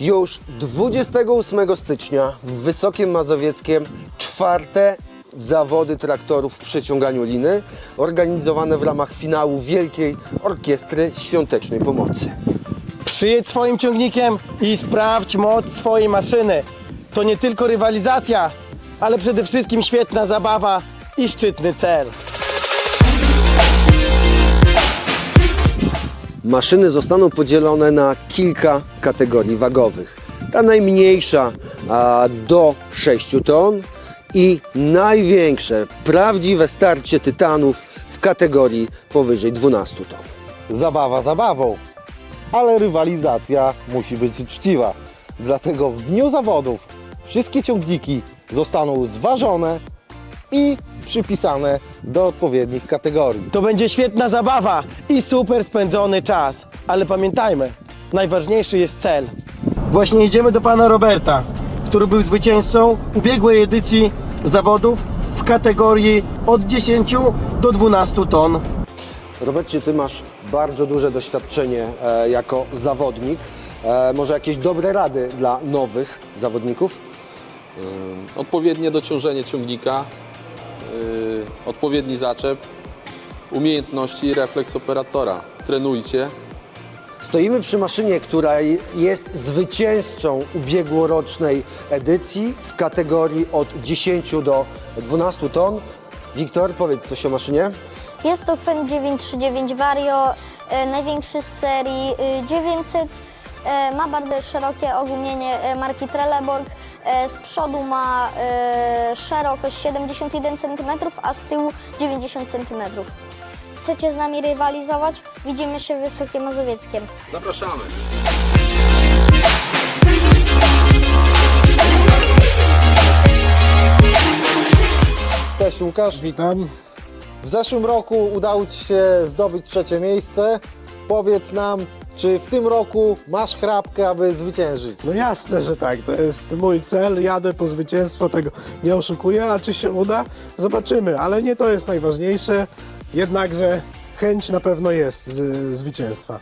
Już 28 stycznia w Wysokim Mazowieckiem czwarte zawody traktorów w przeciąganiu liny organizowane w ramach finału Wielkiej Orkiestry Świątecznej Pomocy. Przyjedź swoim ciągnikiem i sprawdź moc swojej maszyny. To nie tylko rywalizacja, ale przede wszystkim świetna zabawa i szczytny cel. Maszyny zostaną podzielone na kilka kategorii wagowych. Ta najmniejsza do 6 ton i największe, prawdziwe starcie tytanów w kategorii powyżej 12 ton. Zabawa zabawą, ale rywalizacja musi być uczciwa. Dlatego w dniu zawodów wszystkie ciągniki zostaną zważone i przypisane do odpowiednich kategorii. To będzie świetna zabawa i super spędzony czas. Ale pamiętajmy, najważniejszy jest cel. Właśnie idziemy do pana Roberta, który był zwycięzcą ubiegłej edycji zawodów w kategorii od 10 do 12 ton. Robercie, ty masz bardzo duże doświadczenie e, jako zawodnik. E, może jakieś dobre rady dla nowych zawodników? Odpowiednie dociążenie ciągnika, odpowiedni zaczep, umiejętności i refleks operatora. Trenujcie. Stoimy przy maszynie, która jest zwycięzcą ubiegłorocznej edycji w kategorii od 10 do 12 ton. Wiktor, powiedz coś o maszynie. Jest to FEN 939 Vario, e, największy z serii e, 900. E, ma bardzo szerokie ogumienie e, marki Trelleborg. E, z przodu ma szerokość 71 cm, a z tyłu 90 cm. Chcecie z nami rywalizować? Widzimy się w Wysokim Mazowieckiem. Zapraszamy. Cześć Łukasz. Witam. W zeszłym roku udało Ci się zdobyć trzecie miejsce. Powiedz nam, czy w tym roku masz chrapkę, aby zwyciężyć? No jasne, że tak. To jest mój cel. Jadę po zwycięstwo, tego nie oszukuję. A czy się uda? Zobaczymy. Ale nie to jest najważniejsze. Jednakże chęć na pewno jest z, zwycięstwa.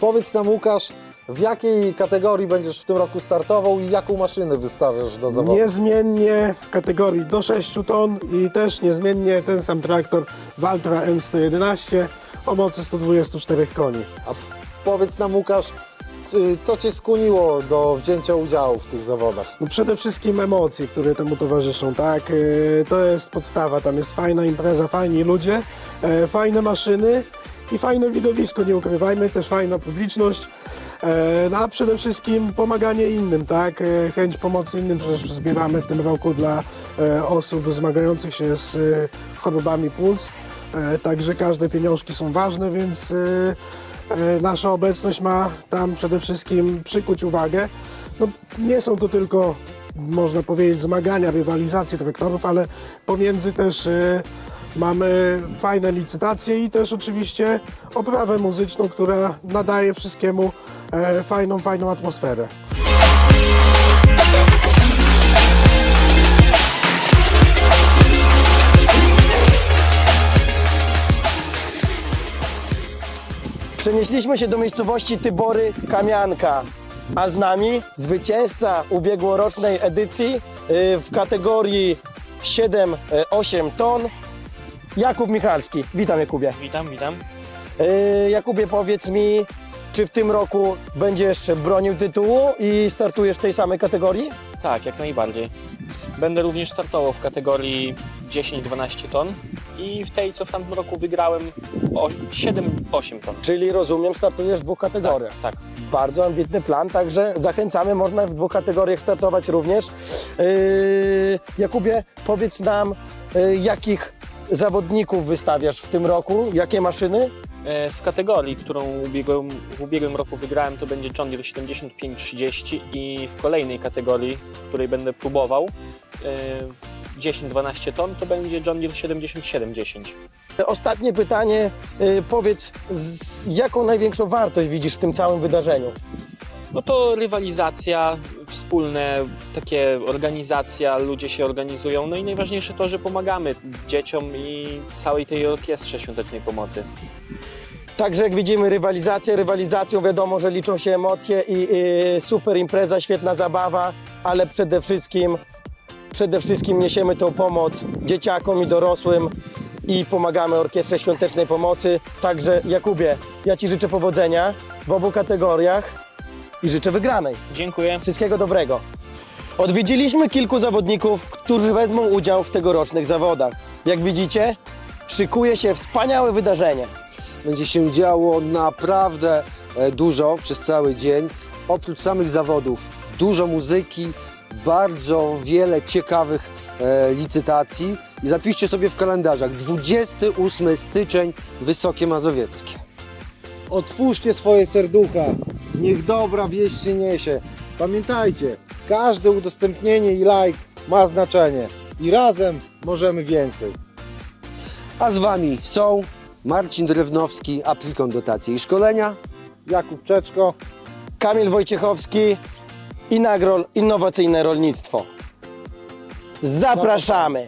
Powiedz nam Łukasz, w jakiej kategorii będziesz w tym roku startował i jaką maszynę wystawiasz do zawodu? Niezmiennie w kategorii do 6 ton i też niezmiennie ten sam traktor Valtra N111 o mocy 124 koni. A powiedz nam Łukasz, co Cię skłoniło do wzięcia udziału w tych zawodach? No przede wszystkim emocje, które temu towarzyszą, tak? E, To jest podstawa, tam jest fajna impreza, fajni ludzie, e, fajne maszyny i fajne widowisko, nie ukrywajmy, też fajna publiczność. E, No a przede wszystkim pomaganie innym, tak? Chęć pomocy innym, przecież zbieramy w tym roku dla osób zmagających się z chorobami. E, Także każde pieniążki są ważne, więc nasza obecność ma tam przede wszystkim przykuć uwagę. No, nie są to tylko, można powiedzieć, zmagania, rywalizacje traktorów, ale pomiędzy też e, mamy fajne licytacje i też oczywiście oprawę muzyczną, która nadaje wszystkiemu e, fajną, fajną atmosferę. Przenieśliśmy się do miejscowości Tybory Kamianka, a z nami zwycięzca ubiegłorocznej edycji y, w kategorii 7-8 ton, Jakub Michalski. Witam Jakubie. Witam, witam. Y, Jakubie powiedz mi, czy w tym roku będziesz bronił tytułu i startujesz w tej samej kategorii? Tak, jak najbardziej. Będę również startował w kategorii 10-12 ton i w tej, co w tamtym roku wygrałem, o 7-8 ton. Czyli rozumiem, startujesz w dwóch kategoriach. Tak. Bardzo ambitny plan, także zachęcamy, można w dwóch kategoriach startować również. Yy, Jakubie, powiedz nam, yy, jakich zawodników wystawiasz w tym roku, jakie maszyny? E, W kategorii, którą ubiegłym, w ubiegłym roku wygrałem, to będzie John Deere 75-30 i w kolejnej kategorii, w której będę próbował, e, 10-12 ton, to będzie John Deere 77-10. Ostatnie pytanie, yy, powiedz, jaką największą wartość widzisz w tym całym wydarzeniu? No to rywalizacja, wspólne takie organizacja, ludzie się organizują, no i najważniejsze to, że pomagamy dzieciom i całej tej orkiestrze świątecznej pomocy. Także jak widzimy rywalizację, rywalizacją wiadomo, że liczą się emocje i, i super impreza, świetna zabawa, ale przede wszystkim, przede wszystkim niesiemy tą pomoc dzieciakom i dorosłym i pomagamy Orkiestrze Świątecznej Pomocy. Także Jakubie, ja Ci życzę powodzenia w obu kategoriach i życzę wygranej. Dziękuję. Wszystkiego dobrego. Odwiedziliśmy kilku zawodników, którzy wezmą udział w tegorocznych zawodach. Jak widzicie, szykuje się wspaniałe wydarzenie. Będzie się działo naprawdę e, dużo przez cały dzień. Oprócz samych zawodów, dużo muzyki, bardzo wiele ciekawych e, licytacji. I zapiszcie sobie w kalendarzach 28 styczeń Wysokie Mazowieckie. Otwórzcie swoje serducha, niech dobra wieść się niesie. Pamiętajcie, każde udostępnienie i like ma znaczenie i razem możemy więcej. A z Wami są Marcin Drewnowski, aplikon dotacji i szkolenia. Jakub Czeczko, Kamil Wojciechowski i Nagrol Innowacyjne Rolnictwo. Zapraszamy!